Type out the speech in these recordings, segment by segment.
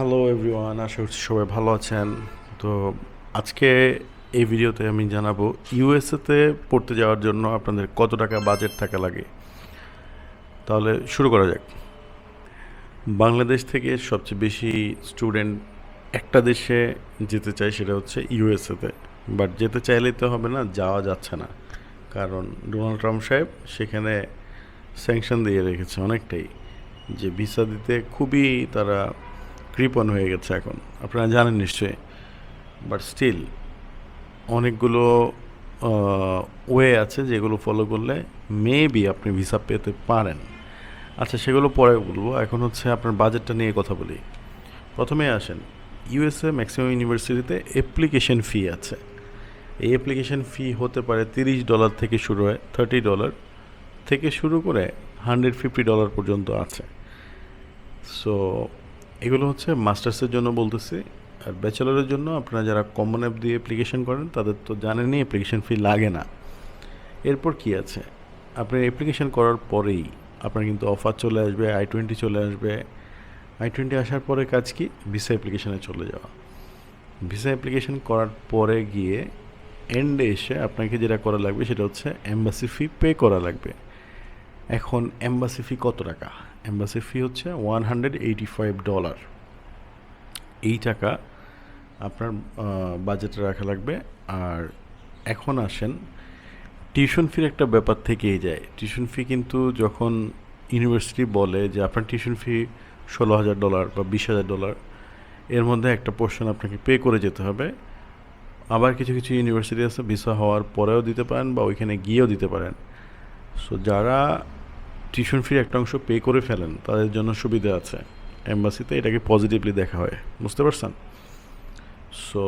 Hello everyone আশা করছি সবাই ভালো আছেন। তো আজকে এই ভিডিওতে আমি জানাব ইউএসএতে পড়তে যাওয়ার জন্য আপনাদের কত টাকা বাজেট থাকা লাগে। তাহলে শুরু করা যাক। বাংলাদেশ থেকে সবচেয়ে বেশি স্টুডেন্ট একটা দেশে যেতে চায় সেটা হচ্ছে ইউএসএতে বাট যেতে চাইলেই তো হবে না, যাওয়া যাচ্ছে না। কারণ ডোনাল্ড ট্রাম্প সাহেব সেখানে স্যাংশন দিয়ে রেখেছে অনেকটাই। যে ভিসা দিতে খুবই তারা কৃপণ হয়ে গেছে এখন। আপনারা জানেন নিশ্চয়ই। বাট স্টিল অনেকগুলো ওয়ে আছে যেগুলো ফলো করলে মেবি আপনি ভিসা পেতে পারেন। আচ্ছা সেগুলো পরে বলব। এখন হচ্ছে আপনার বাজেটটা নিয়ে কথা বলি। প্রথমে আসেন ইউএসএ ম্যাক্সিমাম ইউনিভার্সিটিতে অ্যাপ্লিকেশন ফি আছে। এই অ্যাপ্লিকেশন ফি হতে পারে তিরিশ ডলার থেকে শুরু হয় থার্টি ডলার থেকে শুরু করে হান্ড্রেড ফিফটি ডলার পর্যন্ত আছে। সো এগুলো হচ্ছে মাস্টার্সের জন্য বলতেছি, আর ব্যাচেলরের জন্য আপনারা যারা কমন অ্যাপ দিয়ে অ্যাপ্লিকেশন করেন, তাদের তো জানেনই অ্যাপ্লিকেশন ফি লাগে না। এরপর কি আছে? আপনি অ্যাপ্লিকেশন করার পরেই আপনার কিন্তু অফার চলে আসবে আই টোয়েন্টি চলে আসবে। আই টোয়েন্টি আসার পরে কাজ কি? ভিসা অ্যাপ্লিকেশানে চলে যাওয়া। ভিসা অ্যাপ্লিকেশন করার পরে গিয়ে এন্ডে এসে আপনাকে যেটা করা লাগবে সেটা হচ্ছে এম্বাসি ফি পে করা লাগবে। এখন এম্বাসি ফি কত টাকা? এম্বাসি ফি হচ্ছে one hundred eighty five dollar এই টাকা আপনার বাজেটে রাখা লাগবে। আর এখন আসেন টিউশন ফির একটা ব্যাপার থেকেই যায়। টিউশন ফি কিন্তু যখন ইউনিভার্সিটি বলে যে আপনার টিউশন ফি ষোলো হাজার ডলার বা বিশ হাজার ডলার এর মধ্যে একটা পোর্শন আপনাকে পে করে যেতে হবে। আবার কিছু কিছু ইউনিভার্সিটি আছে ভিসা হওয়ার পরেও দিতে পারেন বা ওইখানে গিয়েও দিতে পারেন। সো যারা টিউশন ফির একটা অংশ পে করে ফেলেন, তাদের জন্য সুবিধা আছে। এম্বাসিতে এটাকে পজিটিভলি দেখা হয়, বুঝতে পারছেন? সো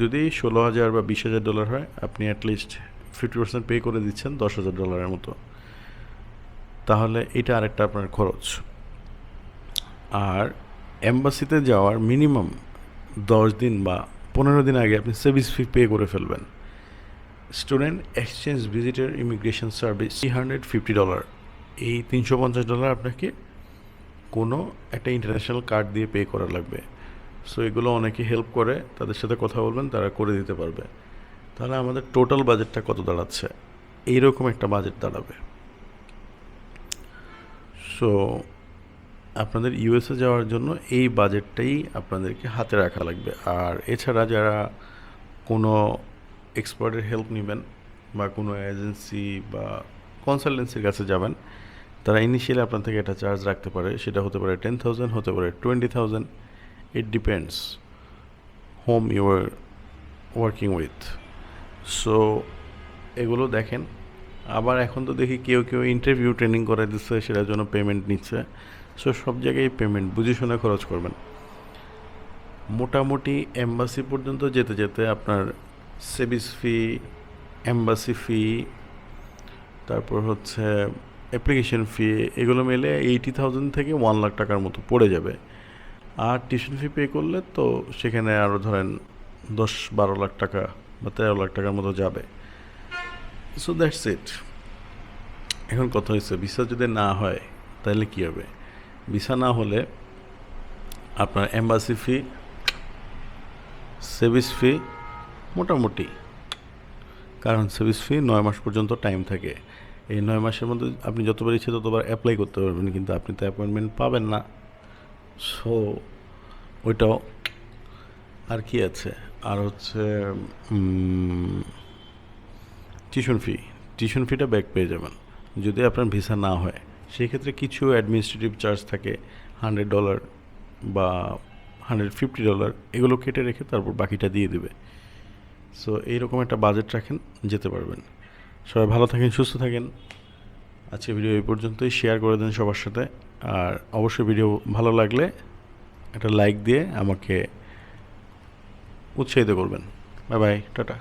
যদি ষোলো হাজার বা বিশ হাজার ডলার হয়, আপনি অ্যাটলিস্ট ফিফটি পার্সেন্ট পে করে দিচ্ছেন দশ হাজার ডলারের মতো। তাহলে এটা আরেকটা আপনার খরচ। আর এম্বাসিতে যাওয়ার মিনিমাম দশ দিন বা পনেরো দিন আগে আপনি সার্ভিস ফি পে করে ফেলবেন। Student exchange visitor immigration service three hundred fifty dollar এই তিনশো পঞ্চাশ ডলার আপনাকে কোনো একটা ইন্টারন্যাশনাল কার্ড দিয়ে পে করা লাগবে। সো এগুলো অনেকে হেল্প করে, তাদের সাথে কথা বলবেন, তারা করে দিতে পারবে। তাহলে আমাদের টোটাল বাজেটটা কত দাঁড়াচ্ছে? এইরকম একটা বাজেট দাঁড়াবে। সো আপনাদের ইউএসএ যাওয়ার জন্য এই বাজেটটাই আপনাদেরকে হাতে রাখা লাগবে। আর এছাড়া যারা কোনো এক্সপার্টের হেল্প নেবেন বা কোনো এজেন্সি বা কনসালটেন্সির কাছে যাবেন, তারা ইনিশিয়ালি আপনার থেকে একটা চার্জ রাখতে পারে, সেটা হতে পারে টেন থাউজেন্ড হতে পারে twenty thousand it depends whom you are working with so এগুলো দেখেন, আবার এখন তো দেখি কেউ কেউ ইন্টারভিউ ট্রেনিং করে দিচ্ছে, সেটার জন্য পেমেন্ট নিচ্ছে সো সব জায়গায় পেমেন্ট বুঝে শুনে খরচ করবেন। মোটামুটি এম্বাসি পর্যন্ত যেতে যেতে আপনার সেভিস ফি এম্বাসি ফি তারপর হচ্ছে অ্যাপ্লিকেশন ফি এগুলো মিলে এইটি থাউজেন্ড থেকে ওয়ান লাখ টাকার মতো পড়ে যাবে। আর টিউশন ফি পে করলে তো সেখানে আরও ধরেন দশ বারো লাখ টাকা বা তেরো লাখ টাকার মতো যাবে। সো দ্যাটস ইট এখন কথা হয়েছে ভিসা যদি না হয়, তাহলে কী হবে? ভিসা না হলে আপনার এম্বাসি ফি সেভিস ফি মোটামুটি কারণ সার্ভিস ফি নয় মাস পর্যন্ত টাইম থাকে। এই নয় মাসের মধ্যে আপনি যতবার ইচ্ছে ততবার অ্যাপ্লাই করতে পারবেন, কিন্তু আপনি তো অ্যাপয়েন্টমেন্ট পাবেন না। সো ওইটাও আর কি আছে? আর হচ্ছে টিউশন ফি টিউশন ফিটা ব্যাক পেয়ে যাবেন। যদি আপনার ভিসা না হয় সেই ক্ষেত্রে কিছু অ্যাডমিনিস্ট্রেটিভ চার্জ থাকে হান্ড্রেড ডলার বা হান্ড্রেড ফিফটি ডলার এগুলো কেটে রেখে তারপর বাকিটা দিয়ে দেবে। সো এইরকম একটা বাজেট রাখেন, যেতে পারবেন। সবাই ভালো থাকেন, সুস্থ থাকেন। আজকে ভিডিও এই পর্যন্তই। শেয়ার করে দেন সবার সাথে। আর অবশ্যই ভিডিও ভালো লাগলে একটা লাইক দিয়ে আমাকে উৎসাহিত করবেন। Bye bye tata.